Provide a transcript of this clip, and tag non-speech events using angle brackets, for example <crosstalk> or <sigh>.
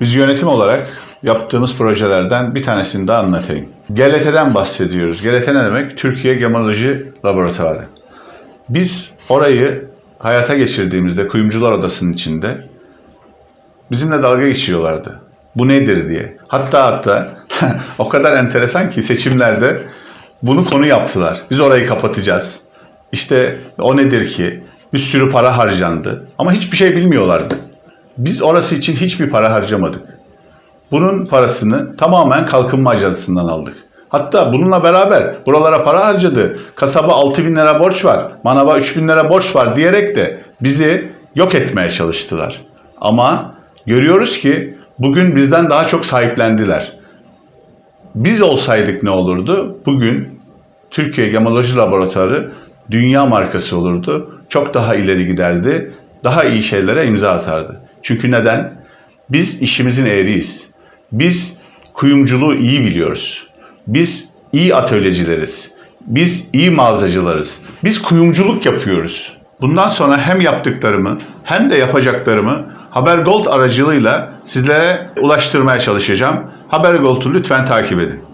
yönetim olarak yaptığımız projelerden bir tanesini daha anlatayım. GLT'den bahsediyoruz. GLT ne demek? Türkiye Gemoloji Laboratuvarı. Biz orayı hayata geçirdiğimizde kuyumcular odasının içinde bizimle dalga geçiyorlardı. Bu nedir diye. Hatta hatta <laughs> o kadar enteresan ki seçimlerde bunu konu yaptılar. Biz orayı kapatacağız. İşte o nedir ki? Bir sürü para harcandı. Ama hiçbir şey bilmiyorlardı. Biz orası için hiçbir para harcamadık. Bunun parasını tamamen kalkınma ajansından aldık. Hatta bununla beraber buralara para harcadı. Kasaba 6 bin lira borç var. Manava 3 bin lira borç var diyerek de bizi yok etmeye çalıştılar. Ama görüyoruz ki bugün bizden daha çok sahiplendiler. Biz olsaydık ne olurdu? Bugün Türkiye Gemoloji Laboratuvarı dünya markası olurdu. Çok daha ileri giderdi. Daha iyi şeylere imza atardı. Çünkü neden? Biz işimizin ehliyiz. Biz kuyumculuğu iyi biliyoruz. Biz iyi atölyecileriz. Biz iyi mağazacılarız. Biz kuyumculuk yapıyoruz. Bundan sonra hem yaptıklarımı hem de yapacaklarımı Haber Gold aracılığıyla sizlere ulaştırmaya çalışacağım. Haber Gold'u lütfen takip edin.